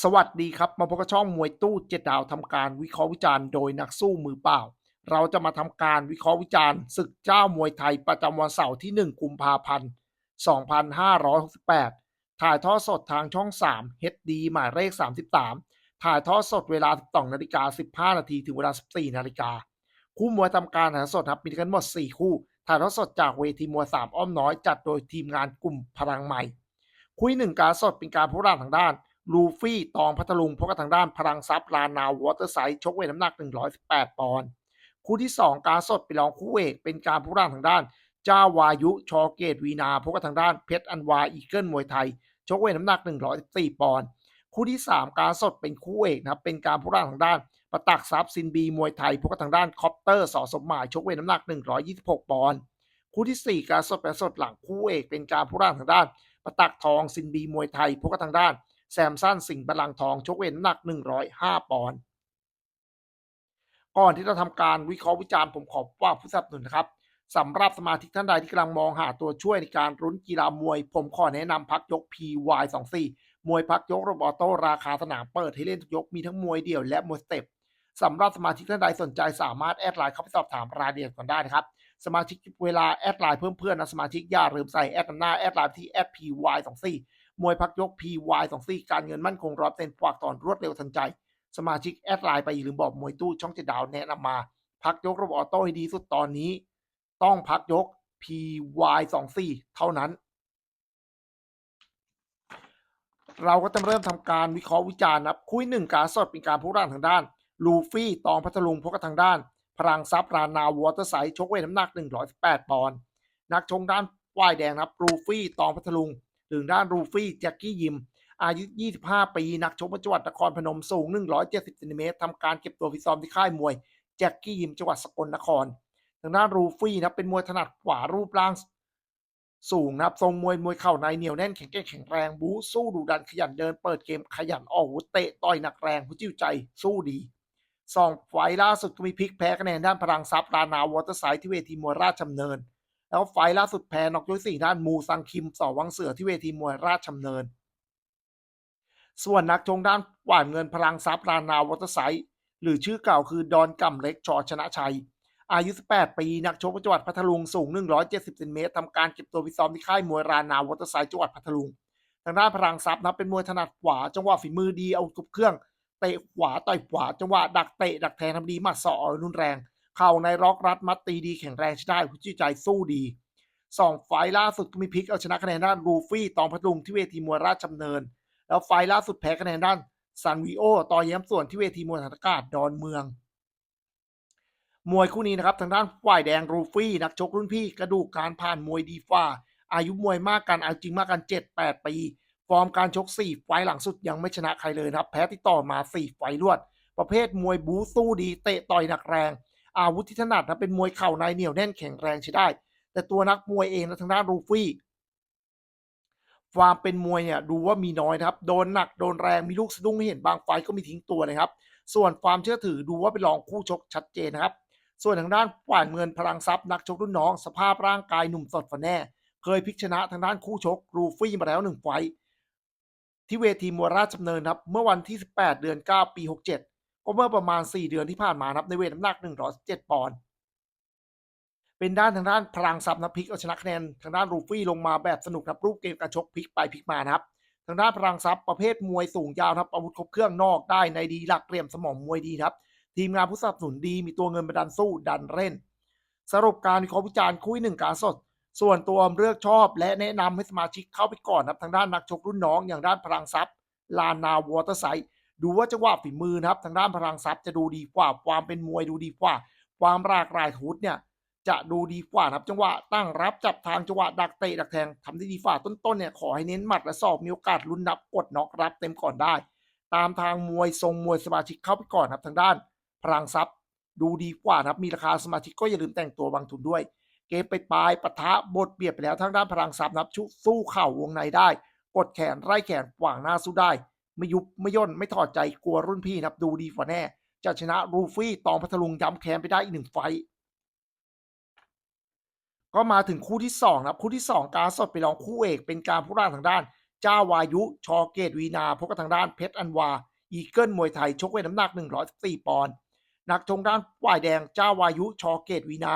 สวัสดีครับ มาพบกับช่องมวยตู้เจ็ดดาวทำการวิเคราะห์วิจารณ์โดยนักสู้มือเปล่า เราจะมาทำการวิเคราะห์วิจารณ์ศึกเจ้ามวยไทยประจำวันเสาร์ที่ 1 กุมภาพันธ์ 2568 ถ่ายทอดสดทางช่อง 3 HD หมายเลข 33 ถ่ายทอดสดเวลา 12นาฬิกา15 นาทีถึงเวลา 14 นาฬิกา คู่มวยทำการถ่ายทอดสดครับมีกันหมด 4 คู่ ถ่ายทอดสดจากเวทีมวย 3 อ้อมน้อยจัดโดยทีมงานกลุ่มพลังใหม่ คุยหนึ่งการสดเป็นการพูดร่างทางด้าน ลูฟี่ตองพัทลุงพบกับทางด้านพลังทรัพย์ลานาววอเตอร์ไซด์ชกเวทน้ำหนัก 118 ปอนด์คู่ที่ 2 การสดเป็นรองคู่เอกเป็นการพูดร่างทางด้าน จ้าวายุชอเกตวีนาพบกับทางด้านเพชรอันวาอีเกิลมวยไทย ชกเวทน้ำหนัก 114 ปอนด์คู่ที่ 3 การสดเป็นคู่เอกนะครับเป็นการพูดร่างทางด้านประตักทรัพย์ซินบีมวยไทยพบกับทางด้านคอปเตอร์สอสมหมายชกเวทน้ำหนัก 126 ปอนด์คู่ที่ 4 การสดเป็นสดหลังคู่เอกเป็นการพูดร่างทางด้านประตักทองซินบีมวยไทยพบกับทางด้าน แซมสันสิงห์บาลังทองชกเวทน้ำหนัก 105 ปอนด์ก่อนที่จะทำการวิเคราะห์วิจารณ์ผมขอว่าผู้สนับสนุนนะครับสำหรับสมาชิกท่านใดที่กำลังมองหาตัวช่วยในการรุ้นกีฬามวย ผมขอแนะนำพักยก PY24 มวยพักยกรบอโต้ราคาสนามเปิดให้เล่นทุกยกมีทั้งมวยเดี่ยวและมวยสเต็ปสำหรับสมาชิกท่านใดสนใจสามารถแอดไลน์เข้าไปสอบถามรายละเอียดกันได้นะครับ สมาชิกเวลาแอดไลน์เพิ่มเพื่อนนะสมาชิกอย่าลืมใส่แอดนหน้าแอดไลน์ที่ @py24 มวยพักยก PY24 การเงินมั่นคงร้อยเซ็นฝากตอนรวดเร็วทันใจ สมาชิกแอดไลน์ไปอย่าลืมบอกมวยตู้ช่องเจ็ดดาวแนะนำมา พักยกระบบออโต้ให้ดีสุดตอนนี้ ต้องพักยก PY24 เท่านั้น เราก็จะเริ่มทำการวิเคราะห์วิจารณ์นะครับคุยหนึ่งการสดเป็นการพูดร่างทางด้านลูฟี่ตองพัทลุงพบกับทางด้าน พลังทรัพย์รานาววอเตอร์ไซชกเวทน้ำหนัก 118 ปอนด์นักชงด้านว่ายแดงนะครับลูฟี่ตองพัทลุง หรือด้านลูฟี่แจ็คกี้ยิม อายุ 25 ปี นักชกจังหวัดนครพนมสูง 170ซนติเมตรทำการเก็บตัวฟิตซ้อมที่ค่ายมวยแจ็คกี้ยิมจังหวัดสกลนครทางด้านลูฟี่นะครับเป็นมวยถนัดขวารูปร่างสูงนะครับทรงมวยมวยเข่าในเหนียวแน่นแข็งแกร่งแข็งแรงบู๊สู้ดุดันขยันเดินเปิดเกมขยันออกวุธเตะต่อยหนักแรงผู้จิ้วใจสู้ดีสองไฟล์ล่าสุดก็มีพลิกแพ้คะแนนด้านพลังทรัพย์รานาวอเตอร์ไซด์ที่เวทีมวยราชดำเนิน แล้วไฟล์ล่าสุดแพ้นอกยกสี่ด้านมูซังคิมสอวังเสือที่เวทีมวยราชดำเนิน ส่วนนักชงด้านหวานเงินพลังทรัพย์รานาวอเตไซหรือชื่อเก่าคือดอนกำเล็กชอชนะชัย อายุ 18 ปี นักชกจังหวัดพัทลุง สูง 170เซนติเมตรทำการเก็บตัวฟิตซ้อมที่ค่ายมวยรานาวอเตไซจังหวัดพัทลุง ทางด้านพลังทรัพย์นะเป็นมวยถนัดขวา จังหวะฝีมือดีเอาทุบเครื่อง เตะขวาต่อยขวา จังหวะดักเตะดักแทงทำดีมัดสอรุนแรง เข่าในล็อกรัดมัดตีดีแข็งแรงใช้ได้ผู้จี้ใจสู้ดีสองไฟล่าสุดก็มีพลิกเอาชนะคะแนนด้านลูฟี่ตองพัทลุงที่เวทีมวยราชดำเนิน แล้วไฟล่าสุดแพ้คะแนนด้านซันวีโอต่อเย้มส่วนที่เวทีมวยฐานอากาศดอนเมือง มวยคู่นี้นะครับทางด้านฝ่ายแดงรูฟี่นักชกรุ่นพี่กระดูกการผ่านมวยดีฟ้าอายุมวยมากกันอาจริงมากกัน 7-8 ปี ฟอร์มการชก 4 ไฟล์หลังสุดยังไม่ชนะใครเลยนะครับ แพ้ติดต่อมา 4 ไฟล์รวด ประเภทมวยบูสู้ดีเตะต่อยหนักแรง อาวุธที่ถนัดนะเป็นมวยเข่าในเหนียวแน่นแข็งแรงใช้ได้ แต่ตัวนักมวยเองนะทางด้านรูฟี่ความเป็นมวยเนี่ยดูว่ามีน้อยนะครับ โดนหนักโดนแรงมีลูกสะดุ้งให้เห็นบางไฟล์ก็มีทิ้งตัวเลยครับ ส่วนความเชื่อถือดูว่าเป็นรองคู่ชกชัดเจนนะครับ ส่วนทางด้านฝ่ายเงินพลังทรัพย์นักชกรุ่นน้อง สภาพร่างกายหนุ่มสดฝันแน่ เคยพลิกชนะทางด้านคู่ชกรูฟี่มาแล้วหนึ่งไฟท์ที่เวทีมวยราชดำเนินครับ เมื่อวันที่ 18 เดือน 9 ปี 67 ก็เมื่อประมาณ 4 เดือนที่ผ่านมานะครับในเวทน้ำหนัก 117 ปอนด์เป็นด้านทางด้านพลังทรัพย์นะพลิกเอาชนะคะแนนทางด้านรูฟี่ลงมาแบบสนุกครับรูปเกมการชกพลิกไปพลิกมานะครับทางด้านพลังทรัพย์ประเภทมวยสูงยาวครับอาวุธครบเครื่องนอกได้ในดีหลักเหลี่ยมสมองมวยดีครับทีมงานผู้สนับสนุนดีมีตัวเงินมาดันสู้ดันเล่น สรุปการวิเคราะห์วิจารณ์คุยหนึ่งการสด ส่วนตัวเลือกชอบ และแนะนำให้สมาชิกเข้าไปก่อนครับทางด้านนักชกรุ่นน้องอย่างด้านพลังทรัพย์ลานนาวอเตอร์ไซด์ ดูว่าจังหวะฝีมือนะครับ ทางด้านพลังทรัพย์จะดูดีกว่า ความเป็นมวยดูดีกว่า ความรากรายอาวุธเนี่ยจะดูดีกว่านะครับจังหวะตั้งรับจับทางจังหวะดักเตะดักแทงทำได้ดีกว่าต้นๆเนี่ยขอให้เน้นหมัดและศอกมีโอกาสลุ้นนับกดน็อกรับเต็มก่อนได้ ตามทางมวยทรงมวยสมาชิกเข้าไปก่อนครับทางด้าน พลังทรัพย์ดูดีกว่านะครับมีราคาสมาชิกก็อย่าลืมแต่งตัววางทุนด้วย เกมไปปลายปะทะบทเบียดไปแล้วทางด้านพลังทรัพย์นับชุสู้เข่าวงในได้ กดแขนไล่แขนขวางหน้าสู้ได้ ไม่ยุบไม่ย่นไม่ถอดใจกลัวรุ่นพี่นะครับดูดีกว่าแน่ จะชนะรูฟี่ตองพัทลุงย้ำแค้นไปได้อีกหนึ่งไฟก็มาถึงคู่ที่2นะครับคู่ที่ 2 การสดไปลองคู่เอก เป็นการผู้ร่างทางด้านเจ้าวายุ ชอเกตวีนาพบกับทางด้านเพชรอันวา อีเกิลมวยไทย ชกเวทน้ำหนัก 114 ปอนด์นักชกด้านฝ่ายแดงเจ้าวายุ ชอเกตวีนา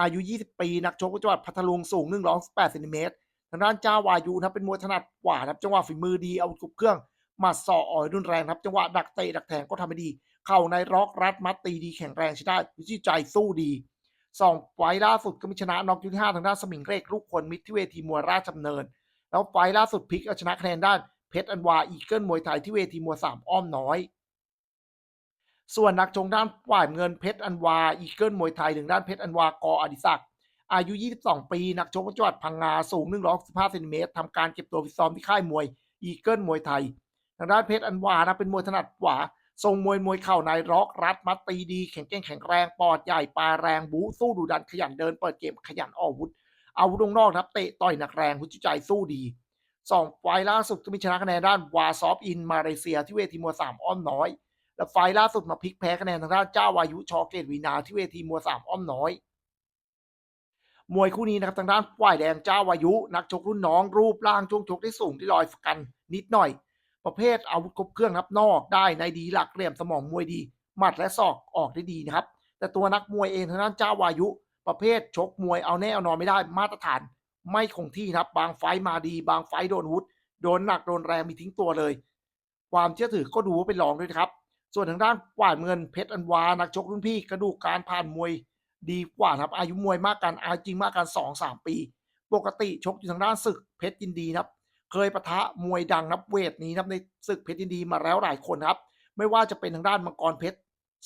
อายุ 20 ปี นักชกจังหวัดพัทลุงสูง 118เซนติเมตรทางด้านเจ้าวายุนะเป็นมวยถนัดกว่านะครับจังหวะฝีมือดีเอาวุบเครื่อง มัดศออ่อยรุนแรงครับจังหวะดักเตะดักแทงก็ทำได้ดี เข่าในร็อกรัดมัดตีดีแข็งแรงใช้ได้วิจิตใจสู้ดีสองไฟล์ล่าสุดก็มีชนะน็อกยูที่ห้าทางด้านสมิงเรกลูกคนมิตรที่เวทีมวยราชดำเนิน แล้วไฟล์ล่าสุดพลิกเอาชนะคะแนนด้านเพชรอันวาอีเกิลมวยไทยที่เวทีมวยสามอ้อมน้อย ส่วนนักชงด้านฝ่ายเงินเพชรอันวาอีเกิลมวยไทยถึงด้านเพชรอันวากออดิศักดิ์อายุ 22 ปี นักชกจังหวัดพังงาสูง165เซนติเมตรทำการเก็บตัวฟิตซ้อมที่ค่ายมวยอีเกิลมวยไทย ทางด้านเพชรอันวานะเป็นมวยถนัดขวาทรงมวยมวยเข่าในร็อกรัดมัดตีดีแข็งแกร่งแข็งแรงปอดใหญ่ปลายแรงบู๊สู้ดุดันขยันเดินเปิดเกมขยันออกอาวุธอาวุธวงนอกนะครับเตะต่อยหนักแรงหุจิใจสู้ดีสองไฟล์ล่าสุดก็มีชนะคะแนนด้านวาซอฟอินมาเลเซียที่เวทีมวยสามอ้อมน้อย และไฟล์ล่าสุดมาพลิกแพ้คะแนนทางด้านเจ้าวายุชอเกตวีนาที่เวทีมวยสามอ้อมน้อย มวยคู่นี้นะครับทางด้านฝ่ายแดงเจ้าวายุ นักชกรุ่นน้องรูปร่างช่วงชกได้สูงที่ลอยกันนิดหน่อย ประเภทอาวุธครบเครื่องครับนอกได้ในดีหลักเหลี่ยมสมองมวยดี หมัดและศอกออกได้ดีนะครับ แต่ตัวนักมวยเองทางด้านเจ้าวายุ ประเภทชกมวยเอาแน่เอานอนไม่ได้มาตรฐาน ไม่คงที่นะครับ บางไฟมาดี บางไฟโดนวุฒโดนหนักโดนแรงมีทิ้งตัวเลย ความเชื่อถือก็ดูว่าเป็นรองด้วยครับ ส่วนทางด้านฝ่าเงินเพชรอันวานักชกรุ่นพี่กระดูกการผ่านมวยดีกว่านะครับอายุมวยมากกันอายุจริงมากกันสองสามปี ปกติชกอยู่ทางด้านศึกเพชรยินดีนะครับ เคยปะทะมวยดังนับเวทนี้นะครับในศึกเพชรยินดีมาแล้วหลายคนครับ ไม่ว่าจะเป็นทางด้านมังกรเพชร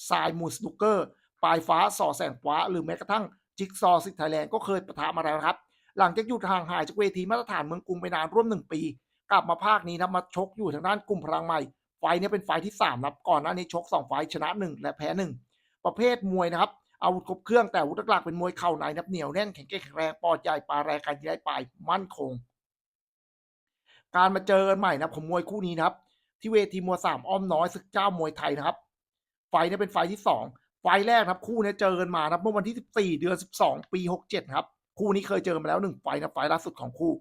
ทรายมูสนุกเกอร์ ปลายฟ้าส่อแสงฟ้า หรือแม้กระทั่งจิกซอว์ซิกไทยแลนด์ก็เคยปะทะมาแล้วครับ หลังจากหยุดห่างหายจากเวทีมาตรฐานเมืองกรุงไปนานร่วมหนึ่งปี กลับมาภาคนี้นะมาชกอยู่ทางด้านกลุ่มพลังใหม่ ไฟนี้เป็นไฟที่3นะครับก่อนหน้านี้ชก 2 ไฟชนะ 1 และแพ้ 1 ประเภทมวยนะครับอาวุธครบเครื่องแต่อาวุธหลักเป็นมวยเข่าในนับเหนียวแน่นแข็งแกร่งแข็งแรงปอดใหญ่ปลาแรงการย้ายปลายมั่นคง การมาเจอกันใหม่นะครับของมวยคู่นี้นะครับ ที่เวทีมวยสามอ้อมน้อยศึกเจ้ามวยไทยนะครับ ไฟนี้เป็นไฟที่สองไฟแรกนะครับ คู่นี้เจอกันมานะครับเมื่อวันที่14เดือน12ปี67ครับ คู่นี้เคยเจอกันมาแล้วหนึ่งไฟนะไฟล่าสุดของคู่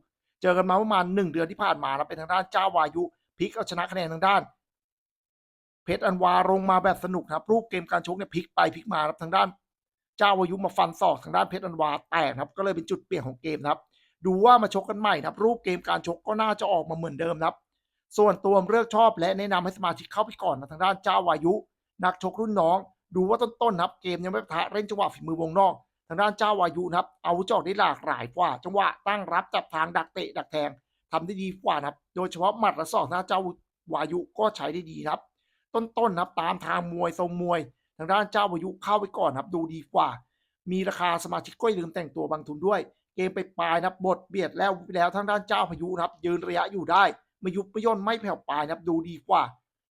เจอกันมาประมาณหนึ่งเดือนที่ผ่านมานะเป็นทางด้านเจ้าวายุพลิกเอาชนะคะแนนทางด้าน เพชรอันวาลงมาแบบสนุกนะครับรูปเกมการชกเนี่ยพลิกไปพลิกมาครับทางด้าน เจ้าวายุมาฟันศอกทางด้านเพชรอันวาแตกครับ ก็เลยเป็นจุดเปลี่ยนของเกมครับ ดูว่ามาชกกันใหม่นะครับรูปเกมการชกก็น่าจะออกมาเหมือนเดิมนะครับ ส่วนตัวเลือกชอบและแนะนำให้สมาชิกเข้าไปก่อนนะทางด้านเจ้าวายุ นักชกรุ่นน้อง ดูว่าต้นๆนะครับเกมยังไม่ปะทะเล่นจังหวะฝีมือวงนอก ทางด้านเจ้าวายุนะครับเอาจอกได้หลากหลายกว่า จังหวะตั้งรับจับทางดักเตะดักแทงทำได้ดีกว่านะครับ โดยเฉพาะหมัดและศอกทางด้าเจ้าวายุก็ใช้ได้ดีนะครับ ต้นๆนะครับตามทางมวยทรงมวย ทางด้านเจ้าวายุเข้าไปก่อนครับดูดีกว่า มีราคาสมาชิกก็อย่าลืมแต่งตัวบางทุนด้วย เกมไปปลายนะบทเบียดแล้วไปแล้วทางด้านเจ้าพายุนะครับ ยืนระยะอยู่ได้ไม่ยุบไม่ย่นไม่แผ่วปลายนะครับดูดีกว่า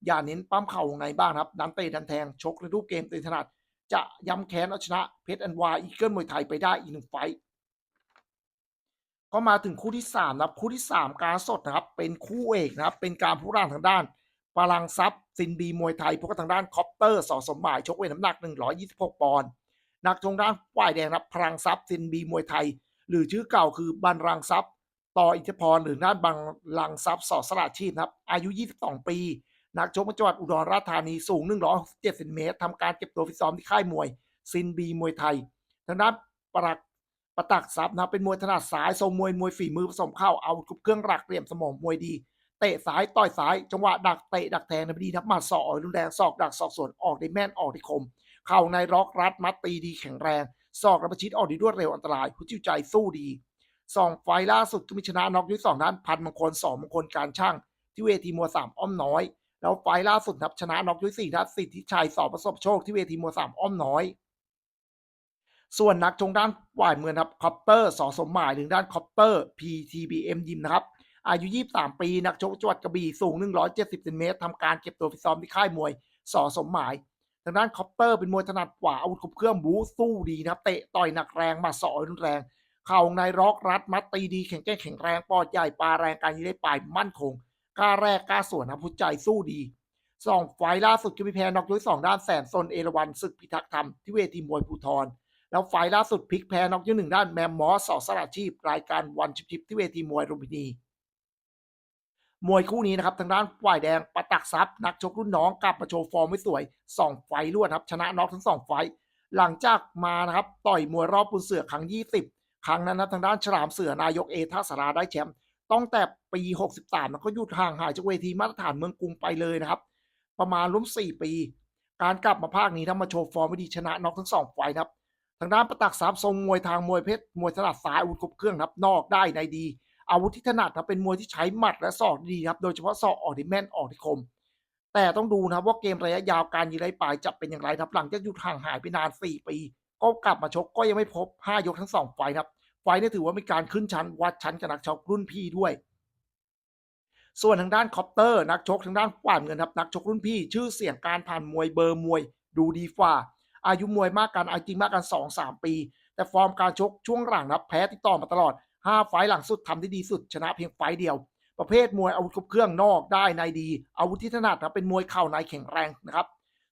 อย่าเน้นปั้มเข่าวงในบ้างครับดันเตะดันแทงชกในรูปเกมเตะถนัดจะย้ำแค้นเอาชนะเพชรอันวาอีเกิลมวยไทยไปได้อีกหนึ่งไฟต์ก็มาถึงคู่ที่สามนะครับคู่ที่สามการสดนะครับเป็นคู่เอกนะครับเป็นการผู้ร่างทางด้านพลังทรัพย์ซินบีมวยไทยพบกับทางด้านคอปเตอร์สอสมหมายชกเวทน้ำหนัก 126 ปอนด์นักชงด้านฝ่ายแดงนะครับพลังทรัพย์ซินบีมวยไทย หรือชื่อเก่าคือบันรังทรัพย์ ต่ออิทธิพรหรือด้าบังลังทรัพย์สอสละชีพครับ อายุ 22 ปี นักชกจังหวัดอุดรราชธานีสูง 167เซนติเมตรทำการเก็บตัวฟิตซ้อมที่ค่ายมวยซินบีมวยไทยทางด้านปรักประตักทรัพย์นะเป็นมวยถนัดซ้ายทรงมวยมวยฝีมือผสมเข้าเอาครบเครื่องหลักเหลี่ยมสมองมวยดี เตะซ้ายต่อยซ้าย จังหวะดักเตะดักแทงในดีนับมาศอกรุนแรงศอกดักศอกสวนออกได้แม่นออกได้คม เข่าในร็อกรัดมัดตีดีแข็งแรง ศอกระประชิดออกดีรวดเร็วอันตรายผู้จิ้วใจสู้ดีสองไฟล่าสุดก็มีชนะน็อกยุทธสองด้านพันมงคลสองมงคลการช่าง ที่เวทีมวยสามอ้อมน้อย แล้วไฟล่าสุดนับชนะน็อกยุทธสี่นัดสิทธิชัยสอบประสบโชคที่เวทีมวยสามอ้อมน้อย ส่วนนักชงด้านฝ่ายเมืองครับคอปเตอร์สอสมหมายถึงด้านคอปเตอร์ PTBM ยิมนะครับ อายุ 23 ปี นักชกจังหวัดกระบี่สูง 170เซนติเมตรทำการเก็บตัวฟิตซ้อมที่ค่ายมวยสอสมหมาย ทางด้านคอปเตอร์เป็นมวยถนัดกว่าอาวุธครบเครื่องบูสู้ดีนะครับ เตะต่อยหนักแรงมาสอยรุนแรง เข่าในร็อกรัดมัดตีดีแข็งแกร่งแข็งแรงปอดใหญ่ปลาแรงการยิงได้ปลายมั่นคงกล้าแรกกล้าสวนนะพุทใจสู้ดีสองไฟล์ล่าสุดก็มีแพ้นอกด้วยสองด้านแสนซนเอราวันศึกพิทักษ์ธรรมที่เวทีมวยภูทรแล้วไฟล์ล่าสุดพลิกแพ้นอกด้วยหนึ่งด้านแมมมอสสอสระชีพรายการวันชิปชิปที่เวทีมวยรุมพินี มวยคู่นี้นะครับทางด้านฝ่ายแดงประตักทรัพย์นักชกรุ่นน้องกลับมาโชว์ฟอร์มไม่สวย2ไฟรวดครับชนะน็อกทั้ง 2 ไฟ หลังจากมานะครับต่อยมวยรอบปุนเสือครั้ง 20 ครั้งนั้นนะทางด้านฉลามเสือนายกเอท่าสาราได้แชมป์ต้องแต่ปี 63แล้วก็หยุดห่างหายจากเวทีมาตรฐานเมืองกรุงไปเลยนะครับ ประมาณร่ม4 ปี การกลับมาภาคนี้ทำมาโชว์ฟอร์มไม่ดีชนะน็อกทั้ง 2 ไฟครับทางด้านประตักทรัพย์ทรงมวยทางมวยเพชรมวยถนัดซ้ายอาวุธคบเครื่องครับนอกได้ในดี อาวุธที่ถนัดนะเป็นมวยที่ใช้หมัดและศอกดีครับ โดยเฉพาะศอกออกที่แม่นออกที่คม แต่ต้องดูนะว่าเกมระยะยาวการยิงไล่ปลายจะเป็นอย่างไรครับหลังจากหยุดห่างหายไปนาน 4 ปี ก็กลับมาชกก็ยังไม่พบ 5 ยกทั้ง 2 ไฟครับ ไฟนี้ถือว่ามีการขึ้นชั้นวัดชั้นกับนักชกรุ่นพี่ด้วย ส่วนทางด้านคอปเตอร์นักชกทางด้านฝ่ายเงินครับนักชกรุ่นพี่ ชื่อเสียงการผ่านมวยเบอร์มวย ดูดีฝ่าอายุมวยมากกันอายุจริงมากกัน 2-3 ปี แต่ฟอร์มการชกช่วงหลังนะครับแพ้ติดต่อมาตลอด 5 ไฟหลังสุดทำได้ดีสุด ชนะเพียงไฟเดียว ประเภทมวยอาวุธครบเครื่องนอกได้ในดี อาวุธที่ถนัดนะเป็นมวยเข่าในแข็งแรงนะครับ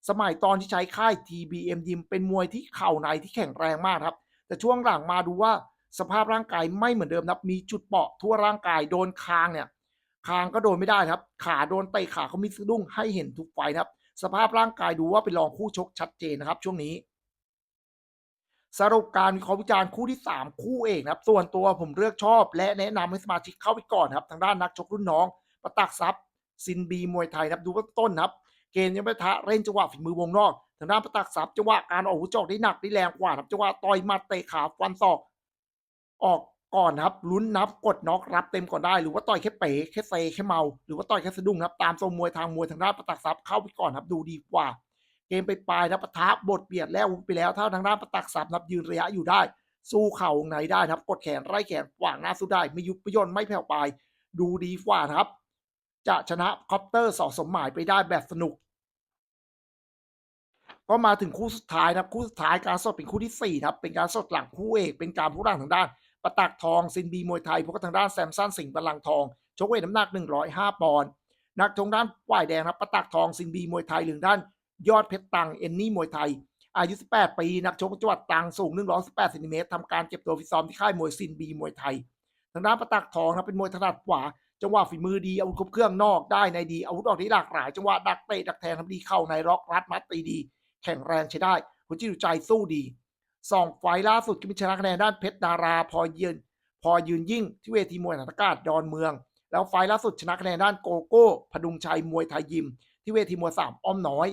สมัยตอนที่ใช้ค่าย TBM ยิมเป็นมวยที่เข่าในที่แข็งแรงมากครับ แต่ช่วงหลังมาดูว่าสภาพร่างกายไม่เหมือนเดิมนับมีจุดเปราะทั่วร่างกายโดนคางเนี่ยคางก็โดนไม่ได้ครับ ขาโดนเตะขาเขามีสะดุ้งให้เห็นทุกไฟนะครับ สภาพร่างกายดูว่าเป็นรองคู่ชกชัดเจนนะครับ ช่วงนี้ สรุปการวิเคราะห์วิจารณ์คู่ที่ 3 คู่เอกนะครับ ส่วนตัวผมเลือกชอบ และแนะนำให้สมาชิกเข้าไปก่อนครับ ทางด้านนักชกรุ่นน้องประตักทรัพย์ซินบีมวยไทยนะครับดูว่าต้นครับ เกมยังไม่ทะเล่นจังหวะฝีมือวงนอก ทางด้านประตักทรัพย์จังหวะการออกอาวุธจอกได้หนักได้แรงกว่าครับจังหวะต่อยมัดเตะขาฟันศอก ออกก่อนครับลุ้นนับกดน็อกรับเต็มก่อนได้ หรือว่าต่อยแค่เป๋แค่เซแค่เมา หรือว่าต่อยแค่สะดุ้งครับตามทรงมวยทางมวยทางด้านประตักทรัพย์เข้าไปก่อนครับดูดีกว่า เกมไปปลายนะปะทะบทเบียดแล้วไปแล้วเท่าทางด้านประตักทรัพย์นับยืนระยะอยู่ได้ สู้เข่าวงในได้นะครับ กดแขนไล่แขนขวางหน้าสู้ได้ ไม่ยุบไม่ย่นไม่แผ่วปลาย ดูดีกว่านะครับ จะชนะคอปเตอร์สอสมหมายไปได้แบบสนุก ก็มาถึงคู่สุดท้ายนะครับ คู่สุดท้ายการสดเป็นคู่ที่สี่ครับ เป็นการสดหลังคู่เอกเป็นการผู้ร่างทางด้านประตักทองซินบีมวยไทยพบกับทางด้านแซมสันสิงห์บาลังทองชกเวทน้ำหนัก105ปอนด์นักทงด้านฝ่ายแดงครับประตักทองซินบีมวยไทยหรือด้าน ยอดเพชรตังเอนนี่มวยไทย อายุ 18 ปี นักชกจังหวัดตรังสูง 118เซนติเมตรทำการเก็บตัวฟิตซ้อมที่ค่ายมวยซินบีมวยไทย ทางด้านประตักทองนะเป็นมวยถนัดขวา จังหวะฝีมือดีอาวุธครบเครื่องนอกได้ในดีอาวุธออกที่หลากหลาย จังหวะดักเตะดักแทงทำดีเข้าในล็อกรัดมัดตีดี แข็งแรงใช้ได้หัวจิตใจสู้ดีสองไฟล่าสุดก็มีชนะคะแนนด้านเพชรดาราพอยืนพอยืนยิ่งที่เวทีมวยฐานอากาศดอนเมือง แล้วไฟล่าสุดชนะคะแนนด้านโกโก้พดุงชัยมวยไทยยิม ที่เวทีมวยสามอ้อมน้อย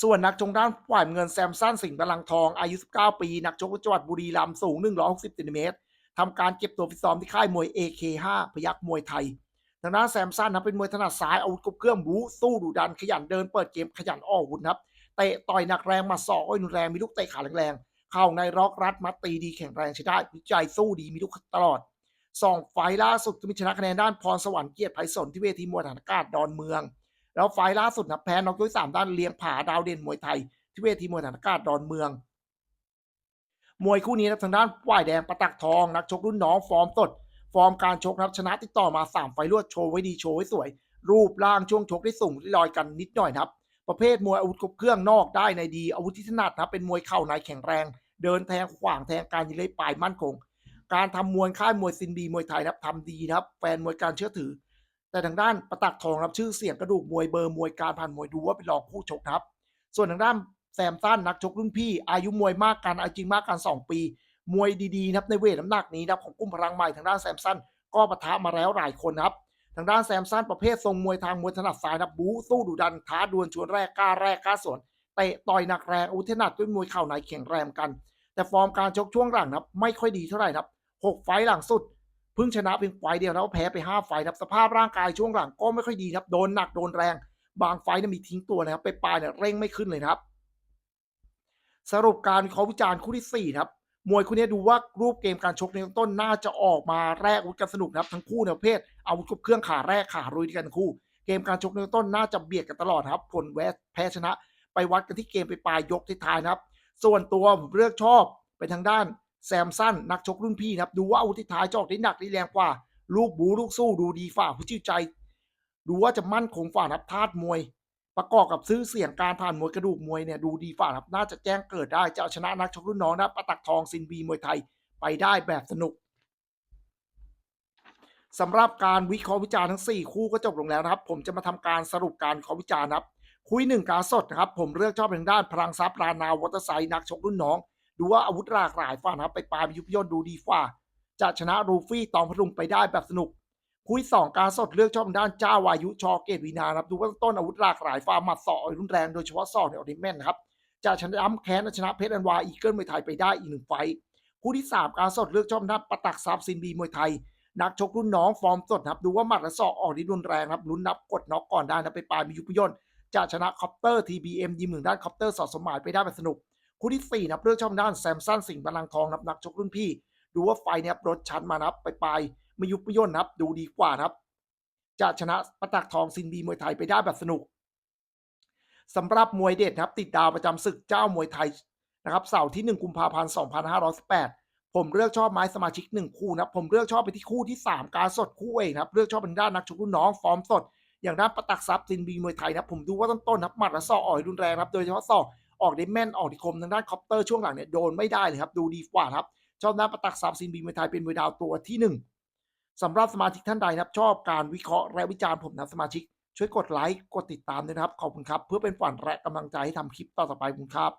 ส่วนนักชงด้านฝ่ายเงินแซมสันสิงห์บาลังทองอายุ 19 ปี นักชกจังหวัดบุรีรัมย์สูง 160เซนติเมตรทำการเก็บตัวฟิตซ้อมที่ค่ายมวย AK5 พยักมวยไทยทางด้านแซมสันนะเป็นมวยถนัดซ้ายอาวุธครบเครื่องบู๊สู้ดุดันขยันเดินเปิดเกมขยันออกอวุธนครับเตะต่อยหนักแรงมาสอกอ้อยรุนแรงมีลูกเตะขาแรงๆเข้าในร็อกรัดมัดตีดีแข็งแรงใช้ได้วิจัยสู้ดีมีลูกตลอดสองไฟล์ล่าสุดก็มีชนะคะแนนด้านพรสวรรค์เกียรติไพศาลที่เวทีมวยฐานอากาศดอนเมือง แล้วไฟล์ล่าสุดนะแพ้น็อกยกที่สามด้านเลี้ยงผาดาวเด่นมวยไทย ที่เวทีมวยฐานอากาศดอนเมือง มวยคู่นี้นะทางด้านฝ่ายแดงประตักทองนักชกรุ่นน้องฟอร์มสด ฟอร์มการชกนะครับชนะติดต่อมา3ไฟล์รวดโชว์ไว้ดีโชว์ไว้สวย รูปร่างช่วงชกได้สูงลอยกันนิดหน่อยครับ ประเภทมวยอาวุธครบเครื่องนอกได้ในดีอาวุธที่ถนัดนะครับเป็นมวยเข่าในแข็งแรง เดินแทงขวางแทงการยิงเลยปลายมั่นคงการทำมวยค่ายมวยซินบีมวยไทยนะครับทำดีนะครับ แฟนมวยการเชื่อถือ แต่ทางด้านประตักทองครับชื่อเสียงกระดูกมวยเบอร์มวยการผ่านมวยดูว่าเป็นรองคู่ชกครับ ส่วนทางด้านแซมสันนักชกรุ่นพี่ อายุมวยมากกันอายุจริงมากกัน 2 ปี มวยดีๆนะครับในเวทน้ำหนักนี้นะครับของกลุ่มพลังใหม่ทางด้านแซมสันก็ปะทะมาแล้วหลายคนครับ ทางด้านแซมสันประเภททรงมวยทางมวยถนัดซ้ายนะบบู๊สู้ดุดันท้าดวลชวนแรกกล้าแรกกล้าสวนเตะต่อยหนักแรงอาวุธถนัดด้วยมวยเข่าในแข็งแรงกัน แต่ฟอร์มการชกช่วงหลังนะครับไม่ค่อยดีเท่าไหร่นะครับหกไฟล์หลังสุด เพิ่งชนะเพียงไฟเดียวแล้วแพ้ไปห้าไฟนะครับสภาพร่างกายช่วงหลังก็ไม่ค่อยดีครับโดนหนักโดนแรง บางไฟเนี่ยมีทิ้งตัวนะครับไปปลายเนี่ยเร่งไม่ขึ้นเลยนะครับ สรุปการวิเคราะห์วิจารณ์คู่ที่สี่ครับมวยคู่นี้ดูว่ารูปเกมการชกในต้นน่าจะออกมาแรกอาวุธกันสนุกนะครับทั้งคู่ในประเภทอาวุธครบเครื่องขาแรกขารุยด้วยกันทั้งคู่ เกมการชกในต้นน่าจะเบียดกันตลอดครับผลแวสแพ้ชนะ ไปวัดกันที่เกมไปปลายยกท้ายนะครับ ส่วนตัวผมเลือกชอบไปทางด้าน แซมสันนักชกรุ่นพี่นะครับดูว่าอาวุธที่ท้ายจะอกได้หนักได้แรงกว่า ลูกบูลูกสู้ดูดีฝ่าผู้ชื่อใจ ดูว่าจะมั่นคงฝ่านับธาตุมวย ประกอบกับซื้อเสียงการผ่านมวยกระดูกมวยเนี่ยดูดีฝ่าครับน่าจะแจ้งเกิดได้จะเอาชนะนักชกรุ่นน้องนะประตักทองซินบีมวยไทยไปได้แบบสนุกสำหรับการวิเคราะห์วิจารณ์ทั้ง 4 คู่ก็จบลงแล้วนะครับ ผมจะมาทำการสรุปการวิเคราะห์วิจารณ์ครับ คุยหนึ่งการสดนะครับ ผมเลือกชอบทางด้านพลังทรัพย์รานาวอเตอร์ไซค์นักชกรุ่นน้อง ดูว่าอาวุธหลากหลายฝ่านะครับไปปลายยุบย่นดูดีฝ่าจะชนะรูฟี่ตองพลุงไปได้แบบสนุกคุยสองการสดเลือกชอบทางด้านเจ้าวายุชอเกตวีนานะครับดูว่าต้นอาวุธหลากหลายฝ่าหมัดศอกรุนแรงโดยเฉพาะศอกในออริเมนนะครับจะชนะย้ำแค้นชนะเพชรอันวาอีเกิลมวยไทยไปได้อีกหนึ่งไฟคู่ที่3การสดเลือกชอบด้านปะตักซับซินบีมวยไทยนักชกรุ่นน้องฟอร์มสดนะครับดูว่าหมัดและศอกออกที่รุนแรงครับลุ้นนับกดน็อกก่อนได้นะไปปลายมียุบย่นจะชนะคอปเตอร์ TBM ยิมหนึ่งด้านคอปเตอร์สอดสมหมายไปได้แบบสนุก คู่ที่ 4นับเลือกชอบด้านแซมสันสิงห์บาลังทองนับนักชกรุ่นพี่ ดูว่าไฟเนี่ยรถชันมานับไปปลายไม่ยุบย่นนะครับ ดูดีกว่านะครับ จะชนะประตักทองซินบีมวยไทยไปได้แบบสนุกสำหรับมวยเด็ดนะครับ ติดดาวประจำศึกเจ้ามวยไทยนะครับเสาร์ที่ 1 กุมภาพันธ์2518 ผมเลือกชอบไม้สมาชิก 1 คู่นะครับผมเลือกชอบไปที่คู่ที่ 3 การสดคู่เองนะครับเลือกชอบเป็นด้านนักชกรุ่นน้องฟอร์มสด อย่างด้านประตักซับซินบีมวยไทยนะครับผมดูว่าต้นๆนะครับหมัดและศอกออกรุนแรงครับโดยเฉพาะศอก ออกได้แม่นออกที่คมทางด้านคอปเตอร์ช่วงหลังเนี่ยโดนไม่ได้เลยครับดูดีกว่าครับ ชอบน้ำประตักสามซินบีมวยไทยเป็นมวยดาวตัวที่ 1สำหรับสมาชิกท่านใดนะครับ ชอบการวิเคราะห์และวิจารณ์ผมนะสมาชิก ช่วยกดไลค์กดติดตามด้วยนะครับขอบคุณครับ เพื่อเป็นฝันและกำลังใจให้ทำคลิปต่อไปคุณครับ